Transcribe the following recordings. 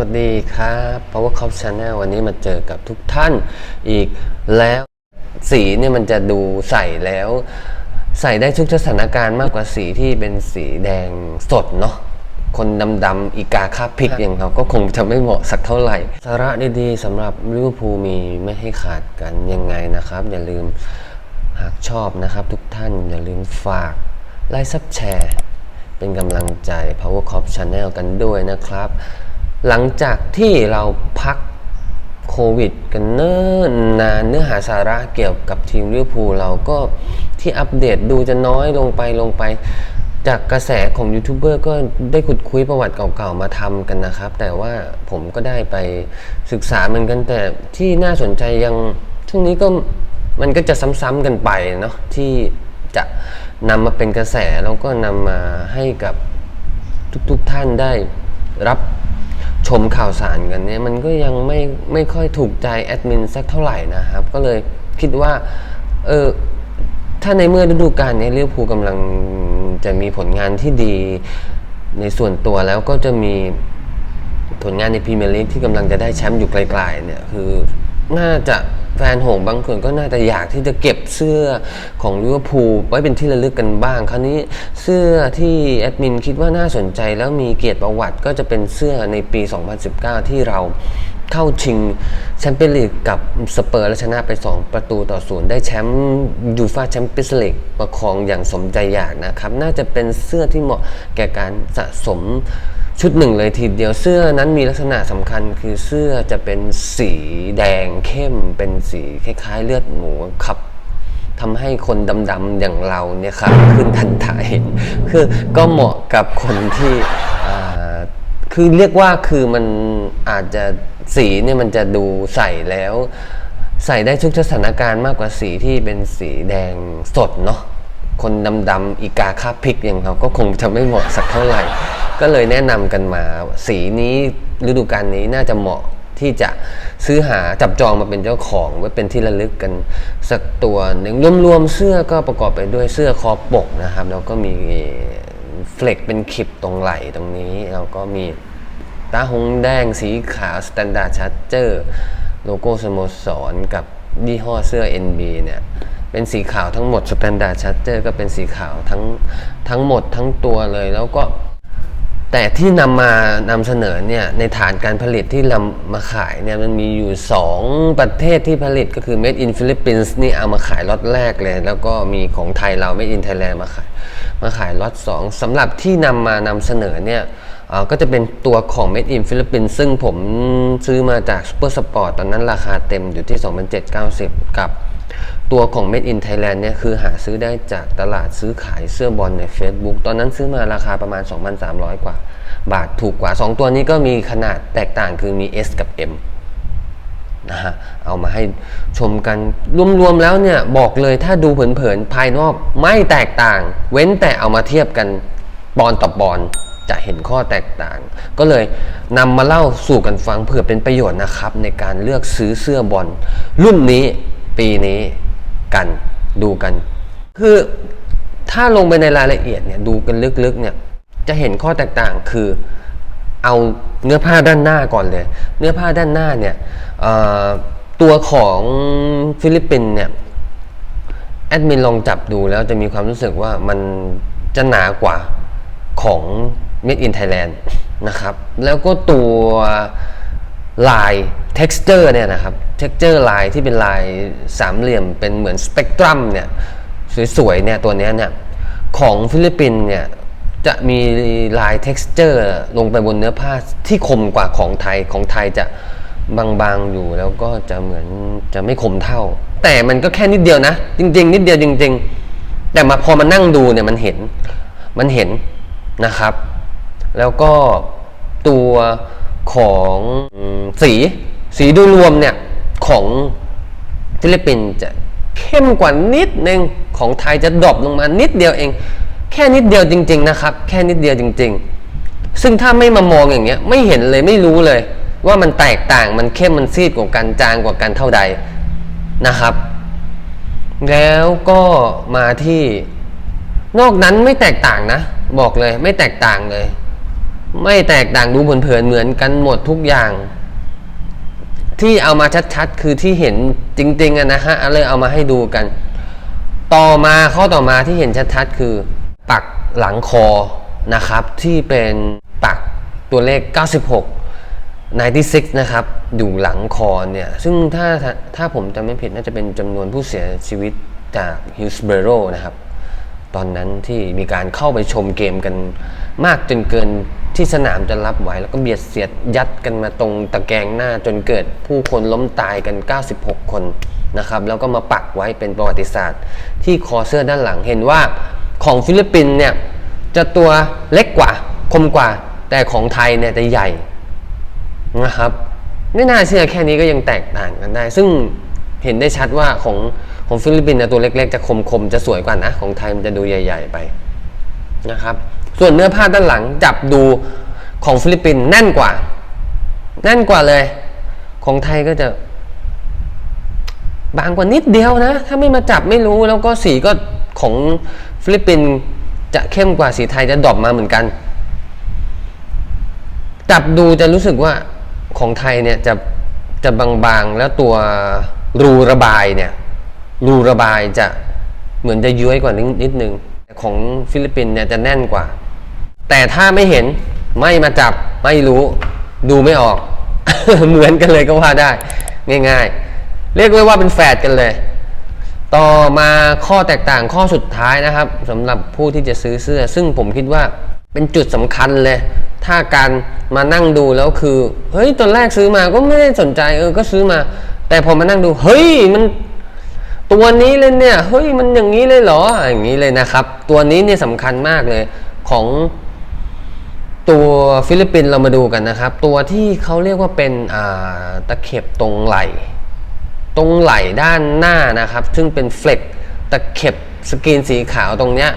วัสดีครับ Power Cop Channel วันนี้มาเจอกับทุกท่านอีกแล้วสีเนี่ยมันจะดูใส่แล้ว ใส่ได้ทุกสถานการณ์มากกว่าสีที่เป็นสีแดงสดเนาะคนดำๆอีกาคาบพริกอย่างเราก็คงจะไม่เหมาะสักเท่าไหร่ สาระดีๆสำหรับลิเวอร์พูลมีไม่ให้ขาดกันยังไงนะครับ อย่าลืมหากชอบนะครับ ทุกท่านอย่าลืมฝากไลค์ซับแชร์เป็นกำลังใจ Power Cop Channel กันด้วยนะครับ หลังจากที่เราพักโควิด กันเนิ่นนานเนื้อหาสาระเกี่ยวกับทีมลิเวอร์พูลเราก็ที่อัปเดตดูจะน้อยลงไปลงไป จากกระแสของยูทูบเบอร์ก็ได้ขุดคุยประวัติเก่าๆมาทำกันนะครับ แต่ว่าผมก็ได้ไปศึกษาเหมือนกันแต่ที่น่าสนใจยังช่วงนี้ก็มันก็จะซ้ำๆกันไปเนาะที่จะนำมาเป็นกระแสแล้วก็นำมาให้กับทุกๆทท่านได้รับ ชมข่าวสารกันเนี่ยมันก็ยังไม่ไม่ค่อยถูกใจแอดมินสักเท่าไหร่นะครับ ก็เลยคิดว่าเออถ้าในเมื่อฤดูกาลนี้ลิเวอร์พูลกำลังจะมีผลงานที่ดีในส่วนตัวแล้วก็จะมีผลงานในพรีเมียร์ลีกที่กำลังจะได้แชมป์อยู่ไกลๆเนี่ยคือน่าจะ แฟนหงบางคนก็น่าจะอยากที่จะเก็บเสื้อของลิเวอร์พูลไว้เป็นที่ระลึกกันบ้าง คราวนี้เสื้อที่แอดมินคิดว่าน่าสนใจแล้วมีเกียรติประวัติก็จะเป็นเสื้อในปี 2019 ที่เราเข้าชิงแชมเปี้ยนลีกกับสเปอร์และชนะไป 2 ประตูต่อศูนย์ได้แชมป์ยูฟาแชมเปี้ยนส์ลีกประคองอย่างสมใจอยากนะครับ น่าจะเป็นเสื้อที่เหมาะแก่การสะสม ชุดหนึ่งเลยทีเดียวเสื้อนั้นมีลักษณะสำคัญคือเสื้อจะเป็นสีแดงเข้มเป็นสีคล้ายๆ เลือดหมูครับทำให้คนดำๆอย่างเราเนี่ยครับขึ้นทันทายคือก็เหมาะกับคนที่คือเรียกว่าคือมันอาจจะสีเนี่ยมันจะดูใส่แล้ว ใส่ได้ทุกสถานการณ์มากกว่าสีที่เป็นสีแดงสดเนาะคนดำๆอีกาคาบพริกอย่างเราก็คงจะไม่เหมาะสักเท่าไหร่ ก็เลยแนะนำกันมา สีนี้ฤดูกาลนี้น่าจะเหมาะที่จะซื้อหาจับจองมาเป็นเจ้าของไว้เป็นที่ระลึกกันสักตัวหนึ่งรวมๆเสื้อก็ประกอบไปด้วยเสื้อคอปกนะครับแล้วก็มีเฟล็กเป็นขิบตรงไหล่ตรงนี้แล้วก็มีตาหงแดงสีขาวสแตนดาร์ดชัดเจอร์โลโก้สโมสรกับยี่ห้อเสื้อ NB เนี่ยเป็นสีขาวทั้งหมดสแตนดาร์ดชัดเจอร์ก็เป็นสีขาวทั้งทั้งหมดทั้งตัวเลย แล้วก็ แต่ที่นำมานำเสนอเนี่ยในฐานการผลิตที่นำมาขายเนี่ยมันมีอยู่ 2 ประเทศที่ผลิตก็คือ Made in Philippines นี่เอามาขายล็อตแรกเลย แล้วก็มีของไทยเรา Made in Thailand มาขายมาขายล็อต2สำหรับที่นำมานำเสนอเนี่ยก็จะเป็นตัวของ Made in Philippines ซึ่งผมซื้อมาจาก Super Sport ตอนนั้นราคาเต็มอยู่ที่ 2790 กับ ตัวของ Made in Thailand เนี่ยคือหาซื้อได้จากตลาดซื้อขายเสื้อบอลใน Facebook ตอนนั้นซื้อมาราคาประมาณ 2,300 กว่า บาทถูกกว่า 2 ตัวนี้ก็มีขนาดแตกต่างคือมี S กับ M นะฮะเอามาให้ชมกันรวมๆแล้วเนี่ย บอกเลยถ้าดูเผินๆภายนอกไม่แตกต่าง เว้นแต่เอามาเทียบกันบอลต่อบอลจะเห็นข้อแตกต่าง ก็เลยนำมาเล่าสู่กันฟังเพื่อเป็นประโยชน์นะครับ ในการเลือกซื้อเสื้อบอลรุ่นนี้ปีนี้ กันดูกัน คือถ้าลงไปในรายละเอียดเนี่ยดูกันลึกๆเนี่ยจะเห็นข้อแตกต่างคือเอาเนื้อผ้าด้านหน้าก่อนเลย เนื้อผ้าด้านหน้าเนี่ยตัวของฟิลิปปินส์เนี่ยแอดมินลองจับดูแล้วจะมีความรู้สึกว่ามันจะหนากว่าของ Made in Thailand นะครับ แล้วก็ตัว ลาย texture เนี่ยนะครับ texture ลายที่เป็นลายสามเหลี่ยมเป็นเหมือนสเปกตรัมเนี่ยสวยๆเนี่ยตัวนี้เนี่ยของฟิลิปปินส์เนี่ยจะมีลาย texture ลงไปบนเนื้อผ้าที่คมกว่าของไทยของไทยจะบางๆอยู่แล้วก็จะเหมือนจะไม่คมเท่า แต่มันก็แค่นิดเดียวนะ จริง ๆ นิดเดียวจริง ๆ แต่มาพอมานั่งดูเนี่ยมันเห็นมันเห็นนะครับ แล้วก็ตัว ของสีสีโดูรวมเนี่ยของฟิลิปปินส์จะเข้มกว่านิดนึงของไทยจะดรอปลงมานิดเดียวเอง แค่นิดเดียวจริง ๆ นะครับ แค่นิดเดียวจริง ๆ ซึ่งถ้าไม่มามองอย่างเงี้ยไม่เห็นเลยไม่รู้เลย ว่ามันแตกต่างมันเข้มมันซีดกว่ากันจางกว่ากันเท่าใดนะครับ แล้วก็มาที่นอกนั้นไม่แตกต่างนะ บอกเลยไม่แตกต่างเลย ไม่แตกต่างดูเผินๆเหมือนกันหมดทุกอย่าง ที่เอามาชัดๆ คือที่เห็นจริงๆนะฮะเลยเอามาให้ดูกัน ต่อมาข้อต่อมาที่เห็นชัดๆ คือ ปักหลังคอนะครับ ที่เป็นปักตัวเลข 96 96 นะครับ อยู่หลังคอเนี่ย ซึ่งถ้าถ้าถ้าผมจำไม่ผิดน่าจะเป็นจำนวนผู้เสียชีวิตจากฮิลส์เบโรนะครับ ตอนนั้นที่มีการเข้าไปชมเกมกันมากจนเกิน ที่สนามจะรับไหวแล้วก็เบียดเสียดยัดกันมาตรงตะแกรงหน้าจนเกิดผู้คนล้มตายกัน 96 คนนะครับแล้วก็มาปักไว้เป็นประวัติศาสตร์ ที่คอเสื้อด้านหลังเห็นว่าของฟิลิปปินส์เนี่ยจะตัวเล็กกว่าคมกว่า แต่ของไทยเนี่ยจะใหญ่นะครับไม่น่าเชื่อแค่นี้ก็ยังแตกต่างกันได้ ซึ่งเห็นได้ชัดว่าของของฟิลิปปินส์นะตัวเล็กๆ จะคมๆ จะสวยกว่านะ ของไทยมันจะดูใหญ่ ๆ ไปนะครับ ส่วนเนื้อผ้าด้านหลังจับดูของฟิลิปปินส์แน่นกว่า แน่นกว่าเลย ของไทยก็จะบางกว่านิดเดียวนะ ถ้าไม่มาจับไม่รู้แล้วก็สีก็ของฟิลิปปินส์จะเข้มกว่าสีไทยจะดรอปมาเหมือนกัน จับดูจะรู้สึกว่าของไทยเนี่ยจะจะบางๆแล้วตัวรูระบายเนี่ยรูระบายจะเหมือนจะย้วยกว่านิดนิดนึง ของฟิลิปปินส์เนี่ยจะแน่นกว่า แต่ถ้าไม่เห็นไม่มาจับไม่รู้ ดูไม่ออก เหมือนกันเลยก็ว่าได้ ง่ายๆ เรียกไว้ว่าเป็นแฝดกันเลย ต่อมาข้อแตกต่างข้อสุดท้ายนะครับสำหรับผู้ที่จะซื้อเสื้อ ซึ่งผมคิดว่าเป็นจุดสำคัญเลย ถ้าการมานั่งดูแล้วคือเฮ้ยตอนแรกซื้อมาก็ไม่ได้สนใจเออก็ซื้อมา แต่พอมานั่งดู เฮ้ยมันตัวนี้เลยเนี่ยเฮ้ยมันอย่างนี้เลยเหรออย่างนี้เลยนะครับ ตัวนี้เนี่ยสำคัญมากเลยของ ตัวฟิลิปปินส์เรามาดูกันนะครับ ตัวที่เขาเรียกว่าเป็นตะเข็บตรงไหล ตรงไหลด้านหน้านะครับ ซึ่งเป็นเฟล็กตะเข็บสกรีนสีขาวตรงเนี้ย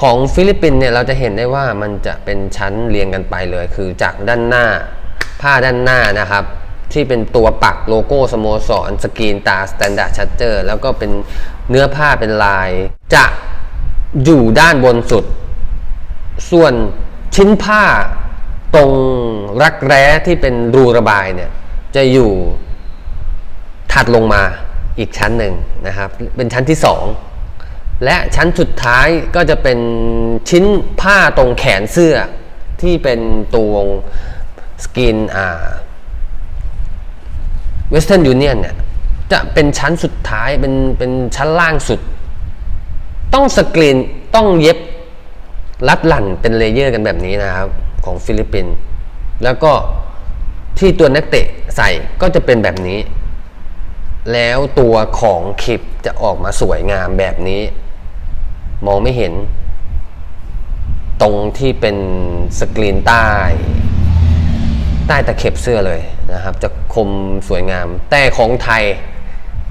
ของฟิลิปปินส์เนี่ยเราจะเห็นได้ว่ามันจะเป็นชั้นเรียงกันไปเลย คือจากด้านหน้า ผ้าด้านหน้านะครับ ที่เป็นตัวปักโลโก้สโมสรสกรีนตาสแตนดาร์ดชัดเจอร์แล้วก็เป็นเนื้อผ้าเป็นลาย จะอยู่ด้านบนสุด ส่วน ชิ้นผ้าตรงรักแร้ที่เป็นรูระบายเนี่ยจะอยู่ถัดลงมาอีกชั้นหนึ่งนะครับ เป็นชั้นที่สองและชั้นสุดท้ายก็จะเป็นชิ้นผ้าตรงแขนเสื้อที่เป็นตัวสกินอ่าเวสเทิร์นยูเนียนเนี่ยจะเป็นชั้นสุดท้ายเป็นเป็นชั้นล่างสุด ต้องสกรีนต้องเย็บ รัดหลั่นเป็นเลเยอร์กันแบบนี้นะครับของฟิลิปปินส์แล้วก็ที่ตัวนักเตะใส่ก็จะเป็นแบบนี้ แล้วตัวของคลิปจะออกมาสวยงามแบบนี้ มองไม่เห็น ตรงที่เป็นสกรีนใต้ ใต้ตะเข็บเสื้อเลยนะครับ จะคมสวยงาม แต่ของไทย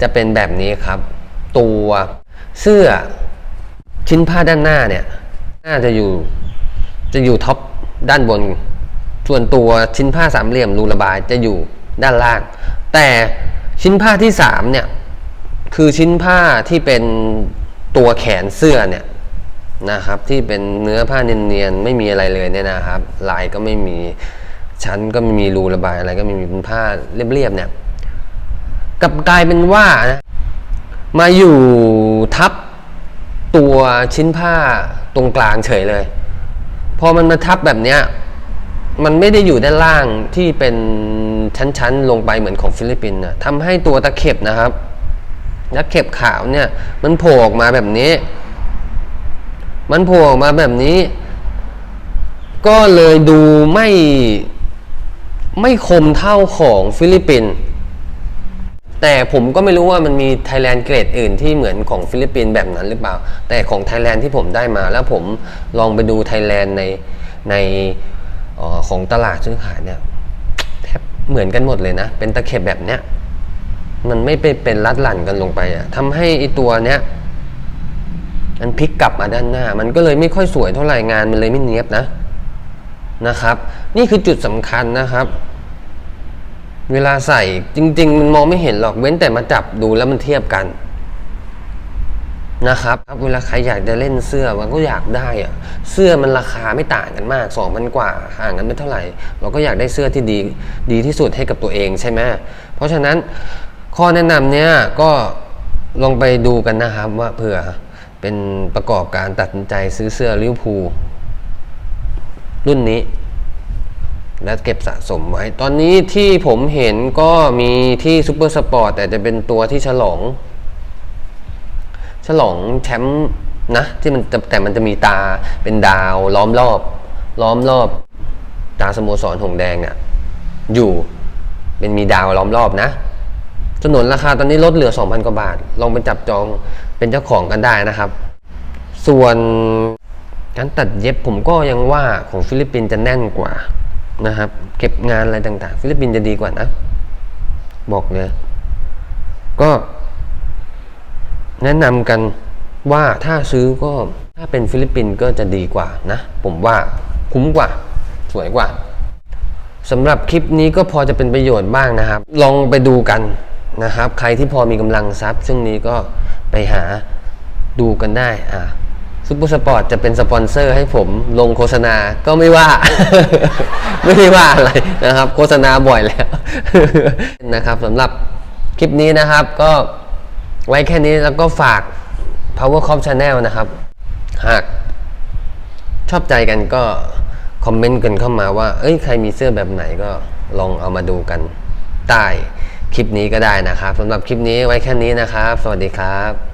จะเป็นแบบนี้ครับ ตัวเสื้อชิ้นผ้าด้านหน้าเนี่ย น่าจะอยู่ จะอยู่ท็อปด้านบน ส่วนตัวชิ้นผ้าสามเหลี่ยมรูระบายจะอยู่ด้านล่าง แต่ชิ้นผ้าที่สามเนี่ย คือชิ้นผ้าที่เป็นตัวแขนเสื้อเนี่ยนะครับ ที่เป็นเนื้อผ้าเนียนๆไม่มีอะไรเลยเนี่ยนะครับ ลายก็ไม่มีชั้นก็ไม่มีรูระบายอะไรก็ไม่มีเป็นผ้าเรียบๆเนี่ยกับกลายเป็นว่านะมาอยู่ทับตัวชิ้นผ้า ตรงกลางเฉยเลย พอมันมาทับแบบเนี้ยมันไม่ได้อยู่ด้านล่างที่เป็นชั้นๆ ลงไปเหมือนของฟิลิปปินส์นะทำให้ตัวตะเข็บนะครับตะเข็บขาวเนี่ยมันโผล่ออกมาแบบนี้ มันโผล่ออกมาแบบนี้ ก็เลยดูไม่ไม่คมเท่าของฟิลิปปินส์ แต่ผมก็ไม่รู้ว่ามันมี Thailand เกรดอื่นที่เหมือนของฟิลิปปินส์แบบนั้นหรือเปล่า แต่ของ Thailand ที่ผมได้มาแล้วผมลองไปดู Thailand ในในออของตลาดซื้อขายเนี่ยแทบเหมือนกันหมดเลยนะ เป็นตะเข็บแบบเนี้ยมันไม่ไปเป็นรัดหลั่นกันลงไปอะทำให้ไอตัวเนี้ยมันพลิกกลับมาด้านหน้า มันก็เลยไม่ค่อยสวยเท่าไหร่งานมันเลยไม่เนียบนะนะครับ นี่คือจุดสำคัญนะครับ เวลาใส่จริง ๆ มันมองไม่เห็นหรอกเว้นแต่มาจับดูแล้วมันเทียบกันนะครับเวลาใครอยากจะเล่นเสื้อมันก็อยากได้อะเสื้อมันราคาไม่ต่างกันมากสองพันกว่าห่างกันไม่เท่าไหร่ เราก็อยากได้เสื้อที่ดีดีที่สุดให้กับตัวเองใช่ไหมเพราะฉะนั้นข้อแนะนำเนี้ยก็ลองไปดูกันนะครับว่าเผื่อเป็นประกอบการตัดสินใจซื้อเสื้อลิวพูรุ่นนี้ และเก็บสะสมไว้ ตอนนี้ที่ผมเห็นก็มีที่ซูเปอร์สปอร์ตแต่จะเป็นตัวที่ฉลอง ฉลองแชมป์นะ ที่มันแต่มันจะมีตาเป็นดาวล้อมรอบ ล้อมรอบ ตาสโมสรหงแดงเนี่ยอยู่เป็นมีดาวล้อมรอบนะถนนราคาตอนนี้ลดเหลือ 2,000 กว่าบาท ลองไปจับจองเป็นเจ้าของกันได้นะครับ ส่วนการตัดเย็บผมก็ยังว่าของฟิลิปปินส์จะแน่นกว่า นะครับ เก็บงานอะไรต่าง ๆ ฟิลิปปินส์จะดีกว่านะ บอกเลย ก็แนะนำกันว่าถ้าซื้อก็ถ้าเป็นฟิลิปปินส์ก็จะดีกว่านะ ผมว่าคุ้มกว่า สวยกว่าสำหรับคลิปนี้ก็พอจะเป็นประโยชน์บ้างนะครับ ลองไปดูกันนะครับ ใครที่พอมีกำลังทรัพย์ช่วงนี้ก็ไปหาดูกันได้อ่า ซุปเปอร์สปอร์ตจะเป็นสปอนเซอร์ให้ผมลงโฆษณาก็ไม่ว่า ไม่ได้ว่าอะไรนะครับ โฆษณาบ่อยแล้วนะครับสำหรับคลิปนี้นะครับก็ไว้แค่นี้แล้วก็ฝาก Power Cop Channel นะครับ หากชอบใจกันก็คอมเมนต์กันเข้ามาว่า เอ้ยใครมีเสื้อแบบไหนก็ลองเอามาดูกันใต้คลิปนี้ก็ได้นะครับสำหรับคลิปนี้ไว้แค่นี้นะครับ สวัสดีครับ